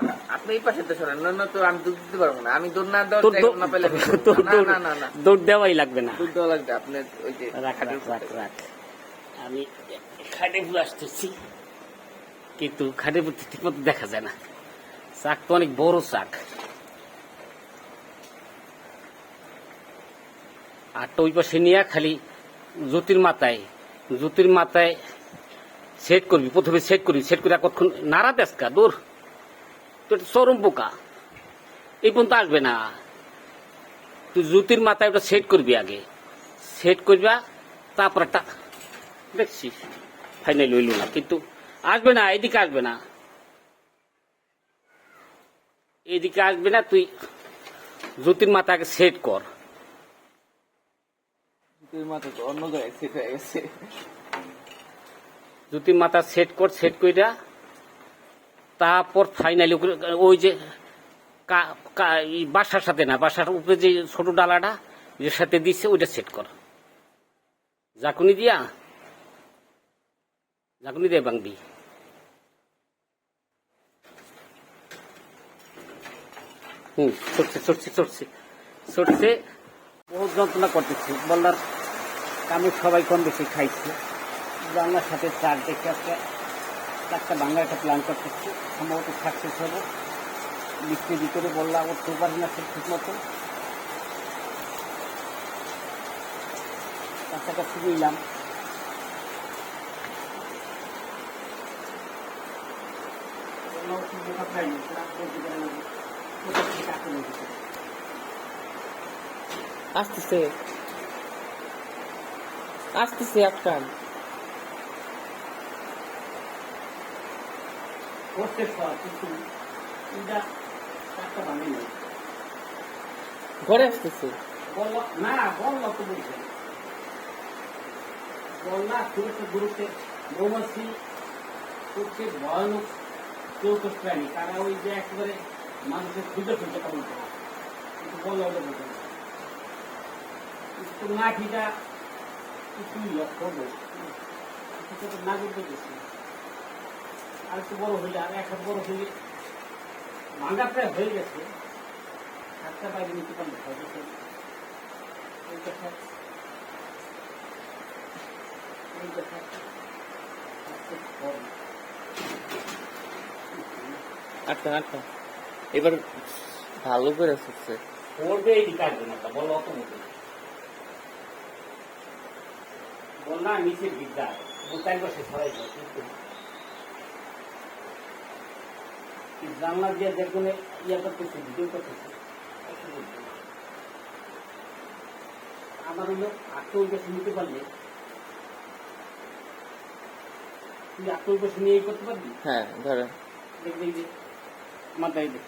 Up- আপনি এই পাশে তো সরেন না না তো আমি দুধ দিতে পারব না আমি দুধ না দেওয়ার না পেলে আমি তোর- দুধ তোর দেবো না। না না না না। দৌড় দেওয়াই লাগবে না। দুধ দেওয়া লাগবে আপনার ওই যে রাখ রাখ রাখ আমি খাটে ফুলে আসতেছি কিন্তু ঠিক মতো দেখা যায় না। চাক তো অনেক বড় চাক আর তো ওই পাশে নিয়ে খালি জ্যোতির মাথায় জ্যোতির মাথায় সেট করবি প্রথমে সেট করবি সেট করে কতক্ষণ নাড়া দেসকা দূর তো চরম পোকা এই পর্যন্ত আসবে না। তুই জ্যোতির মাথায় ওটা সেট করবি আগে। সেট করবা তারপর একটা দেখছি ফাইনাল হইল না কিন্তু আসবে না এদিকে আসবে না। এদিকে আসবে না তুই জ্যোতির মাথাকে সেট কর। জ্যোতির মাথা সেট কর সেট কইরা তারপর ফাইনালি ওই যে বাসার সাথে না, বাসার উপরে যে ছোট ডালাটা যে সাথে দিচ্ছে ওইটা সেট কর। জাকুনি দিয়া জাকুনি দিয়ে বাংবি হুম ছড়ছে ছড়ছে ছড়ছে ছড়ছে বহুত যন্ত্রণা করতেছি। বললার, কামে সবাই কম বেশি খাইছে। জানলার সাথে চার দেখে একটা বাংলা একটা প্ল্যান করতেছি সম্ভবত সাকসেস হব বৃষ্টির ভিতরে বললাম উঠতেও পারি না ঠিক মতো কাছাকাছি নিলাম। আসতেছে। আসতেছে, আটকান। করতে পার কিন্তু এটা চারটা বাঙালি নেই ঘরে আসতেছে। বলল না বলল তো বলছে। বললা খুব একটা গুরুত্বে মৌমাছি হচ্ছে ভয়ানক প্রাণী। তারা ওই যে একেবারে মানুষের খুঁজে খুঁজে পালন করে। কিন্তু বলল ওটা বলতে না। কিন্তু কিছুই লক্ষ্য করব না। করতে গেছি আর একটু বড় হইলে আর এক হাত বড় হইলে ভাঙা প্রায় হয়ে গেছে। হাতটা বাইরে নিতে পারলে করো। আটকান আটকান এবার ভালো করে আসতেছে করবে এই আসবে না তা বলো অত মতো। বল না নিচের বিদ্যা বোতাই বসে দাও, কিন্তু এই জানলা দিয়ে দেখুন ইয়া করতেছে ভিডিও করতেছে। আমার হলো আটকে গেছে নিতে পারলে তুই আটকে গেছে নিয়ে এই করতে পারবি? হ্যাঁ ধরেন দেখ দেখ দেখ আমার তাই দেখ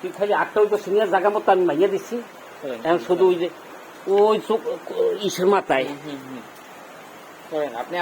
তুই খালি আটটা পাশে নিয়ে জায়গা মতো আমি মাইয়া দিচ্ছি। ধরেন এখন শুধু ওই যে ওই চোখ ইসের মাথায়। আপনি